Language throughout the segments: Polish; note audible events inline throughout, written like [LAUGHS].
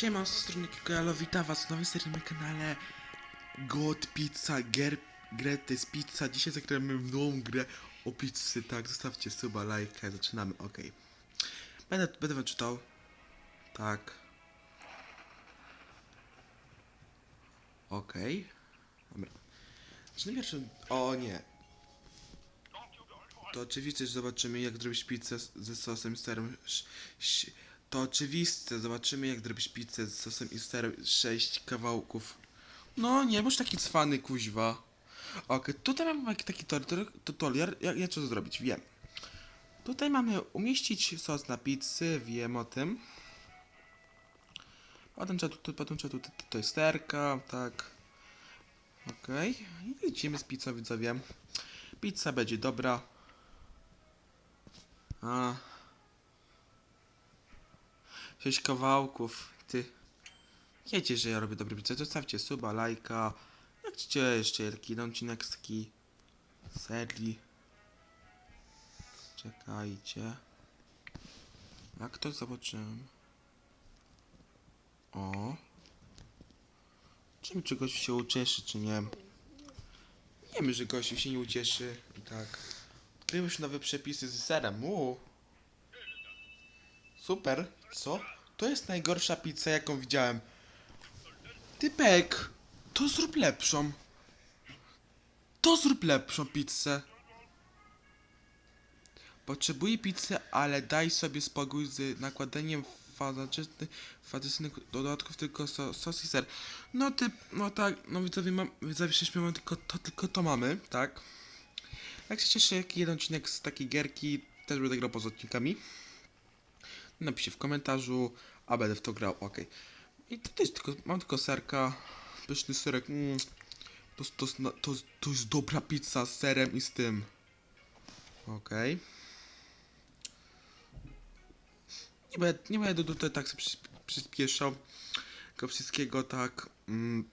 Siema, z strony Kikojalo, witam was w nowej serii na kanale God Pizza, Ger, jest pizza, dzisiaj zagramy w nową grę o pizzy, tak, zostawcie suba, lajka, zaczynamy, okej. Będę, będę wam czytał, tak. Okej, dobra. Czy pierwszym, o nie. To oczywiście, zobaczymy jak zrobić pizzę ze sosem ś- To oczywiste, zobaczymy jak zrobić pizzę z sosem i serem. Kawałków. No, nie bądź taki cwany, kuźwa. Okej, tutaj mamy taki- taki tor- tutorial, jak, jak co zrobić, wiem. Tutaj mamy umieścić sos na pizzy, wiem o tym. Potem trzeba tu, potem trzeba tu, to jest sterka, tak. Okej, i lecimy z pizzą, widzowie. Pizza będzie dobra. A. Sześć kawałków. Ty. Wiecie, że ja robię dobre pizzę. Zostawcie suba, lajka. Jak chcecie jeszcze odcinek z takiej serii. Czekajcie. Jak to zobaczyłem? O. Czym czy gościu się ucieszy, czy nie? Wiemy, że gościu się nie ucieszy. Tak. Odkryły już nowe przepisy z serem. Uuu. Super. Co? To jest najgorsza pizza, jaką widziałem. Typek, to zrób lepszą. To zrób lepszą pizzę. Potrzebuję pizzę, ale daj sobie spokój z nakładaniem fantastycznych, dodatków, tylko so, sos i ser. No ty, no tak, no widzowie, mam, widzowie, żeśmy mamy tylko to, tylko to mamy, tak? Jak chcecie jeszcze jakiś jeden odcinek z takiej gierki, też będę grał poza odcinkami. Napiszcie w komentarzu, a będę w to grał, ok. I to też tylko, mam tylko serka, pyszny serek, mm, to, to, to, to, jest dobra pizza z serem i z tym. Okej. Nie będę, nie będę tutaj tak przyspieszał tego wszystkiego tak, mm,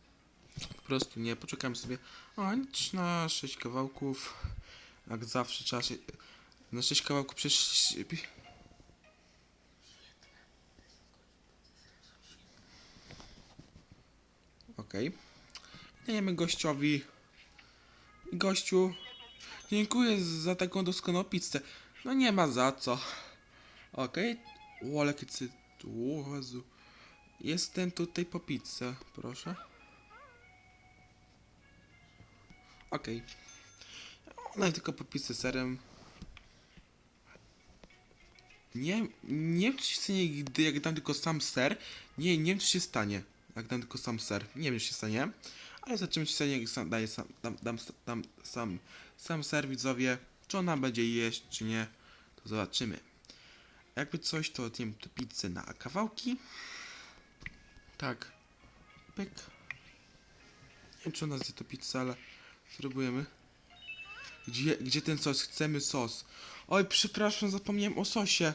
po prostu nie, poczekam sobie, o, nic na 6 kawałków, jak zawsze trzeba się, na 6 kawałków przecież Dajemy gościowi. Gościu, dziękuję za taką doskonałą pizzę. No nie ma za co. Okej. Okay. O. O, Jezu. Jestem tutaj po pizzę, proszę. Okej. Okay. tylko po pizzę serem. Nie, nie wiem, czy się stanie, gdy jak dam tylko sam ser. Nie, nie wiem, czy się stanie, jak dam tylko sam ser. Nie wiem, czy się stanie. Ale zobaczymy, czy się stanie, sam, daję sam, dam, dam, dam sam, sam ser, widzowie. Czy ona będzie jeść, czy nie, to zobaczymy. Jakby coś, to odjem tu pizzę na kawałki. Tak. Pyk. Nie wiem, czy ona zje to pizzę, ale spróbujemy. Gdzie, gdzie ten sos? Chcemy sos. Oj, przepraszam, zapomniałem o sosie.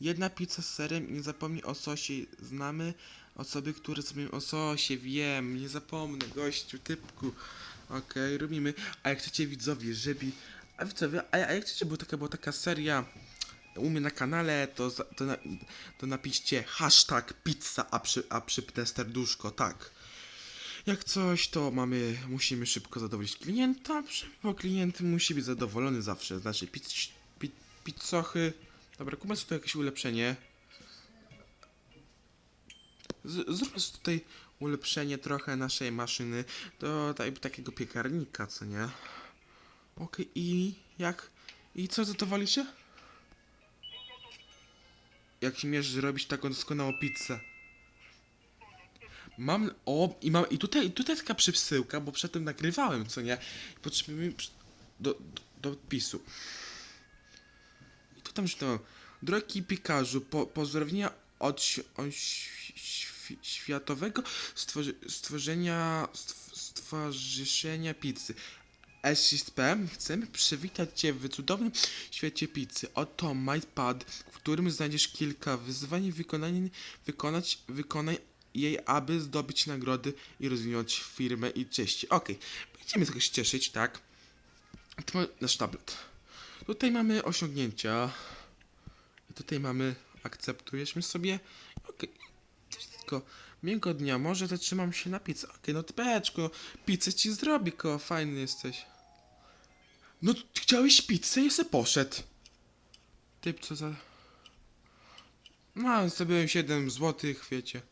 Jedna pizza z serem nie zapomnij o sosie. Znamy osoby, które zapomnią o sosie. Wiem, nie zapomnę, gościu, typku. Okej, robimy. A jak chcecie widzowie, żeby... A widzowie, a, a jak chcecie, bo taka była taka seria u mnie na kanale, to, to, na, to napiszcie hashtag pizza, a, przy, a przypnę serduszko, tak. Jak coś, to mamy, musimy szybko zadowolić klienta, bo klient musi być zadowolony zawsze. Znaczy, pizz, pi, pizzochy. Dobra, kupmy sobie tu jakieś ulepszenie. Z, sobie tutaj ulepszenie trochę naszej maszyny do tak, takiego piekarnika, co nie? Okej, i jak? I co zadowolicie? Jak śmiesz zrobić taką doskonałą pizzę? Mam. O, i mam. I tutaj, tutaj taka przysyłka, bo przedtem nagrywałem, co nie? Potrzebujemy do, do, do odpisu. I tu tam czytałem. Drogi piekarzu, po, pozdrowienia od, od świ- światowego stworzy, stworzenia stw, stworzenia pizzy. SSP, chcemy przywitać Cię w cudownym świecie pizzy. Oto MyPad, w którym znajdziesz kilka wyzwań wykonanie, wykonać, wykonaj jej, aby zdobyć nagrody i rozwinąć firmę i cześć. Okej, będziemy się jakoś cieszyć, tak? To nasz tablet. Tutaj mamy osiągnięcia. Tutaj mamy akceptujesz sobie. Ko. Miłego dnia, może zatrzymam się na pizzę. Okej, no typeczko, pizzę ci zrobi, ko, fajny jesteś. No, chciałeś pizzę i se poszedł. Typ, co za... No, zrobiłem 7 złotych, wiecie.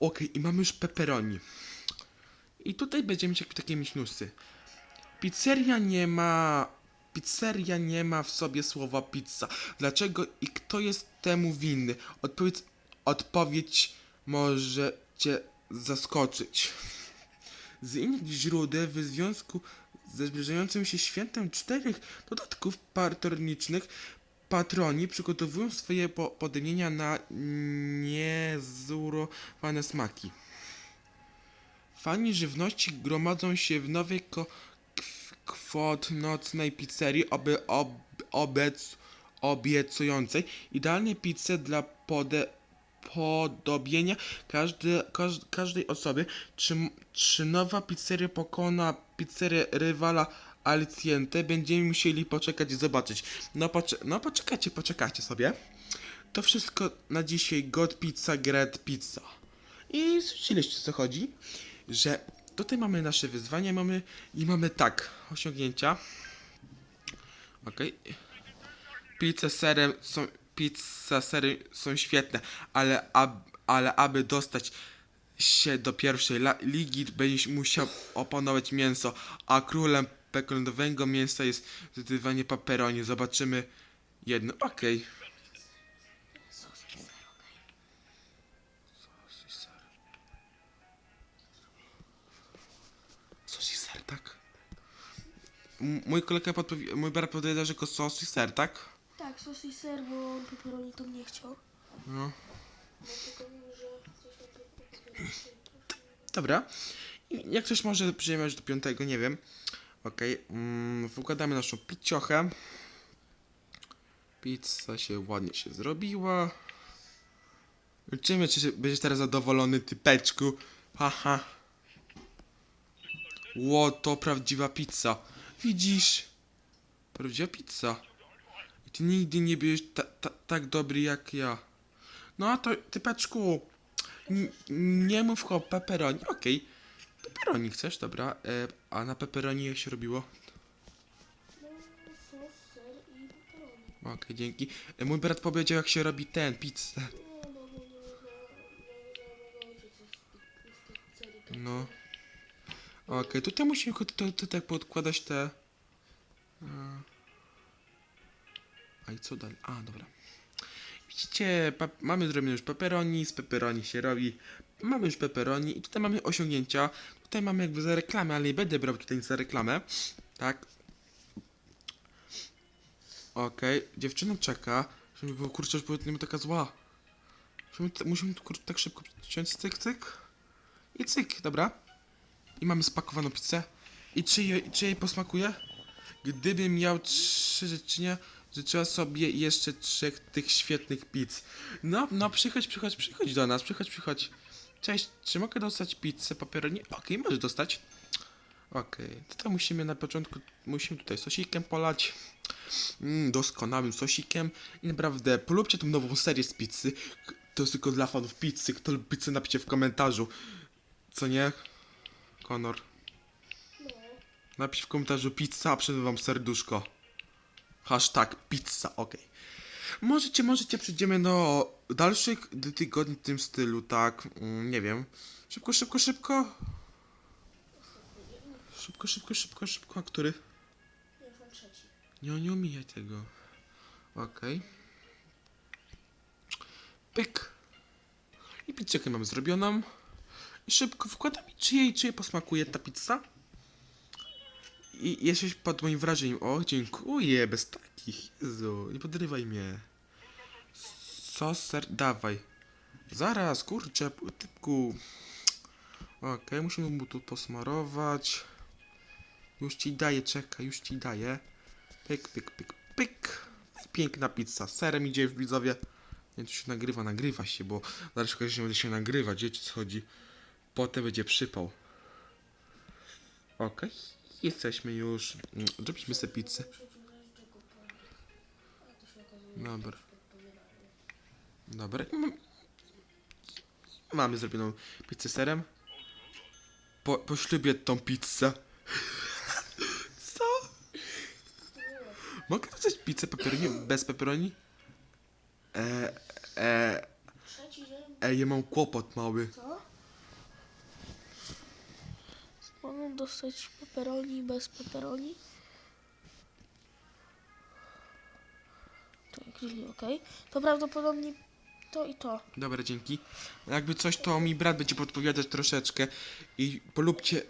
Okej, i mamy już pepperoni. I tutaj będziemy mieć takie minusy. Pizzeria nie ma. Pizzeria nie ma w sobie słowa pizza. Dlaczego i kto jest temu winny? Odpowiedź, odpowiedź może cię zaskoczyć. Z innych źródeł w związku ze zbliżającym się świętem czterech dodatków patronicznych patroni przygotowują swoje po- na niezurowane smaki. Fani żywności gromadzą się w nowej ko- kw- kwot nocnej pizzerii oby ob, obiecującej idealne pizze dla pode, podobienia każde, każ, każdej osoby. Czy, czy nowa pizzeria pokona pizzerię rywala Alciente? Będziemy musieli poczekać i zobaczyć. No, pocze- no poczekajcie, poczekajcie sobie. To wszystko na dzisiaj God Pizza, Great Pizza. I słyszeliście co chodzi? Że tutaj mamy nasze wyzwania, mamy i mamy tak, osiągnięcia. Okej. Pizza z serem są pizza z serem są świetne, ale ab, ale aby dostać się do pierwszej ligi będziesz musiał opanować mięso, a królem pekonowego mięsa jest zdecydowanie pepperoni. Zobaczymy jedno. Okej. Ser, tak? Mój kolega podpowi- mój brat podpowiada, że to sos i ser, tak? Tak, sos i ser, bo on pepperoni to nie chciał. No. Tylko mówił, że coś takiego Dobra. I Jak coś może przyjmiemy do piątego, nie wiem. Okej. Mm, wykładamy naszą piciochę. Pizza się ładnie się zrobiła. Liczymy, czy się- będziesz teraz zadowolony, typeczku. Haha. Ło, to prawdziwa pizza. Widzisz? Prawdziwa pizza. Ty nigdy nie byłeś ta, ta, tak dobry jak ja. No to, typeczku, nie mów o pepperoni, okej. Pepperoni chcesz, dobra. E, a na pepperoni jak się robiło? Sos, ser i. Okej, dzięki. E, mój brat powiedział jak się robi ten, pizzę. Nie, bo nie wiedziałem, ojciec jest tak. No. Okej, tutaj musimy tutaj, tutaj podkładać te... A i co dalej? A, dobra. Widzicie, mamy zrobione już pepperoni, z pepperoni się robi. Mamy już pepperoni i tutaj mamy osiągnięcia. Tutaj mamy jakby za reklamę, ale nie będę brał tutaj nic za reklamę. Tak. Okej, dziewczyna czeka, żeby było kurczę, żeby nie była taka zła. Musimy, musimy tu kurczę tak szybko ciąć cyk, cyk. I cyk, dobra. I mamy spakowaną pizzę. I czy jej, czy jej posmakuje? Gdybym miał trzy życzenia, życzyła sobie jeszcze trzech tych świetnych pizz. No, no, przychodź, przychodź, przychodź do nas, przychodź, przychodź. Cześć, czy mogę dostać pizzę pepperoni? Okej, możesz dostać. Okej, to, to musimy na początku, musimy tutaj sosikiem polać. Mm, doskonałym sosikiem. I naprawdę, polubcie tą nową serię z pizzy. To jest tylko dla fanów pizzy. Kto lubi pizzę, napiszcie w komentarzu. Co nie? Konor. No, Napisz w komentarzu pizza, a wam serduszko. Hashtag pizza, okej. Możecie, możecie, przejdziemy do dalszych tygodni w tym stylu, tak? Mm, nie wiem. Szybko, szybko, szybko. Szybko, szybko, szybko, szybko. A który? mam. Nie, nie omijaj tego. Okej. Pyk. I pizzę mamy zrobioną. I szybko wkładam. I Czy jej, czy jej posmakuje ta pizza? I jesteś pod moim wrażeniem. O, dziękuję, bez takich. Jezu, nie podrywaj mnie. Sos, ser, dawaj. Zaraz, kurczę, typku. Okej, musimy mu tu posmarować. Już ci daję, czekaj, już ci daję. Pyk, pyk, pyk, pyk. Piękna pizza. Serem idzie w widzowie. Nie, to się nagrywa, nagrywa się, bo dalszy okazji będzie się nagrywać, wiecie co chodzi. Potem będzie przypał. Okej, jesteśmy już. Zrobiliśmy sobie pizzę. To Dobra. Dobra. Mamy zrobioną pizzę serem. Po, po ślubie tą pizzę. [LAUGHS] Co? Mogę dostać pizzę pepperoni bez pepperoni? Eee, eee, rzęd. ej, ja mam kłopot mały. Co? Dostać pepperoni bez pepperoni? To grilli, okej. To prawdopodobnie to i to. Dobra, dzięki. Jakby coś, to mi brat będzie podpowiadać troszeczkę i polubcie...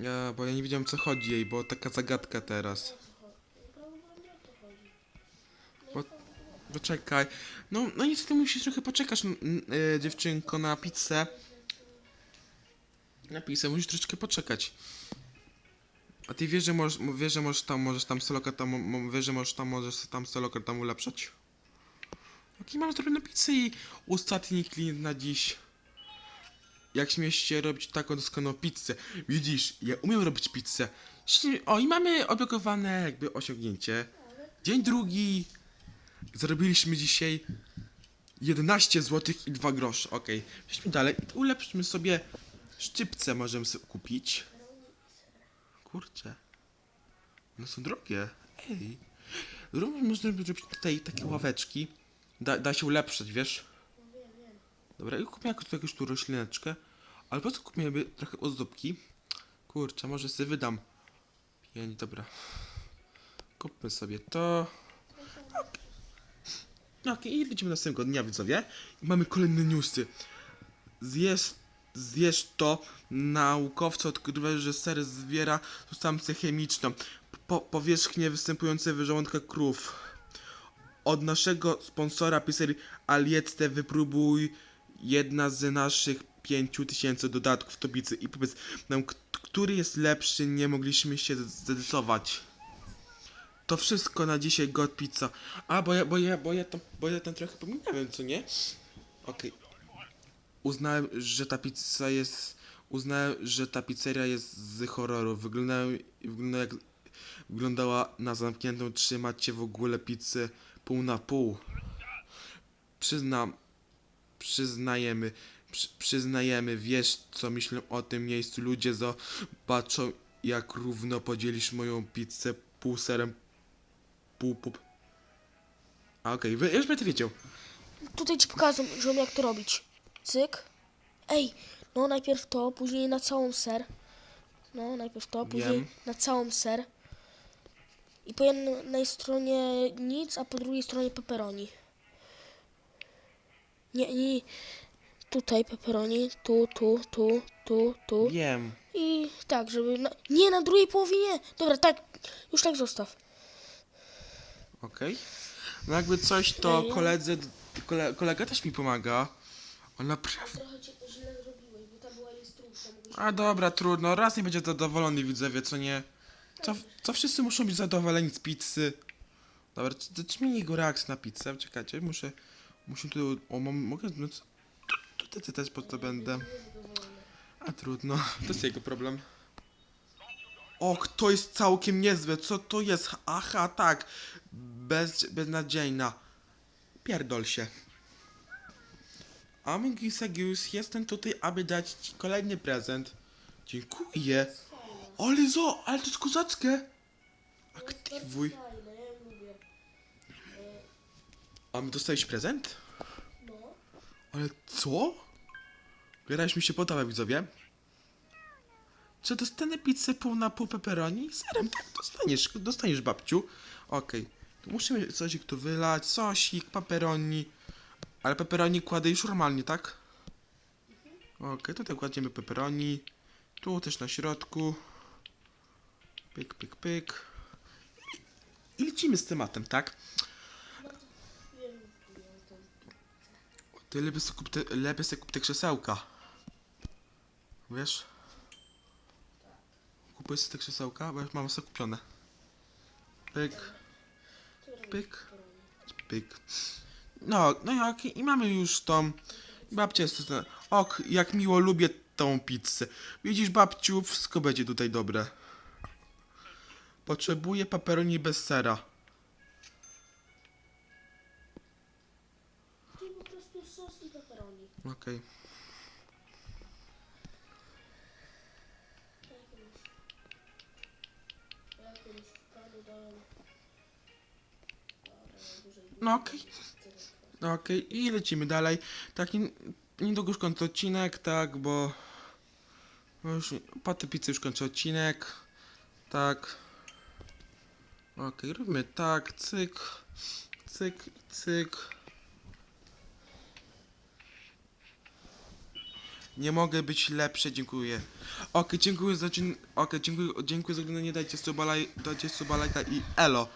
Ja, bo ja nie wiedziałem, co chodzi jej, bo taka zagadka teraz. Poczekaj. No, no niestety musisz trochę poczekać, e, dziewczynko, na pizzę. Na pizzę musisz troszeczkę poczekać. A ty wiesz, że możesz, wiesz, że możesz tam, możesz tam soloka tam, wiesz, że możesz tam, możesz tam soloka tam ulepszać? Okej, mam zrobioną pizzę i ostatni klient na dziś. Jak śmiesz się robić taką doskonałą pizzę? Widzisz, ja umiem robić pizzę. O, i mamy odblokowane jakby osiągnięcie. Dzień drugi. Zarobiliśmy dzisiaj 11 zł i 2 grosze. Okej, przejdźmy dalej. Ulepszmy sobie szczypce, możemy sobie kupić. Kurczę. One są drogie. Ej. Również można zrobić tutaj takie ławeczki. Da, da się ulepszać, wiesz? Dobra, i kupimy jakąś, tu roślineczkę. Ale po co kupimy trochę ozdóbki? Kurczę, może sobie wydam. Pięć, dobra. Kupmy sobie to. No okej, i będziemy następnego dnia, widzowie. I mamy kolejne newsy. Zjesz, zjesz to. Naukowcy odkrywają, że ser zwiera substancję chemiczną. Po, powierzchnie występujące w żołądkach krów. Od naszego sponsora pizzerii Aliette wypróbuj jedna z naszych 5000 dodatków do pizzy i powiedz nam, który jest lepszy, nie mogliśmy się zdecydować. To wszystko na dzisiaj God Pizza. A, bo ja, bo ja, bo ja tam, bo ja tam trochę pominąłem, co nie? Okej. Uznałem, że ta pizza jest... Uznałem, że ta pizzeria jest z horroru. Wyglądała, wygląda jak... Wyglądała na zamkniętą. Trzymacie w ogóle pizzę pół na pół. Przyznam... Przyznajemy... Przy, przyznajemy, wiesz co myślę o tym miejscu. Ludzie zobaczą jak równo podzielisz moją pizzę pół serem, pół pup. A okej, okay. już będę wiedział. Tutaj ci pokażę, że jak to robić. Cyk. Ej, no najpierw to, później na całą ser. No, najpierw to, później Wiem. na całą ser. I po jednej stronie nic, a po drugiej stronie pepperoni. Nie, nie. Tutaj pepperoni, tu, tu, tu, tu, tu. Wiem. I tak, żeby... Na... Nie, na drugiej połowie nie. Dobra, tak. Już tak zostaw. Okej. No jakby coś, to Ej, koledzy, kole, kolega też mi pomaga. On naprawdę... Trochę cię źle zrobiłeś, bo ta była. A dobra, trudno, raz nie będzie zadowolony widzowie, co nie? Co, co wszyscy muszą być zadowoleni z pizzy? Dobra, czy, czy mi jego reakcja na pizzę? Czekajcie, muszę... Muszę tu... O, mam, mogę... No, co- tu też po to będę. A trudno, [LAUGHS] to jest jego problem. Och, to jest całkiem niezłe, co to jest? Aha, tak. Bez, beznadziejna. Pierdol się. Amgisagius, jestem tutaj, aby dać ci kolejny prezent. Dziękuję. Ale zo, ale to jest kozackie. Aktywuj. A my dostałeś prezent? No. Ale co? Grałeś mi się podoba, widzowie. Czy dostanę pizzę pół na pół pepperoni? Serem, tak, dostaniesz, dostaniesz babciu. Okej. Tu Musimy coś tu wylać, sosik, pepperoni. Ale pepperoni kładę już normalnie, tak? Okej, tutaj kładziemy pepperoni. Tu też na środku. Pyk, pyk, pyk. I lecimy z tematem, tak? Ty lepiej sobie kup te, lepiej sobie kup te krzesełka. Wiesz? Kupuję sobie te krzesełka, bo już mam sobie kupione. Pyk, pyk, pyk. No, no i mamy już tą... Babcia jest tutaj. Ok, jak miło lubię tą pizzę. Widzisz, babciu, wszystko będzie tutaj dobre. Potrzebuję paperoni bez sera. Po prostu. Okej. Tak No okej i lecimy dalej. Tak, nie- niedługo już kończę odcinek, tak, bo... no Już, tej pizzy już kończę odcinek. Tak. Okej, robimy tak, cyk, cyk, cyk. Nie mogę być lepszy, dziękuję. Okej, dziękuję za. Okej, dziękuję, dziękuję za oglądanie, dajcie suba, dajcie suba, i elo.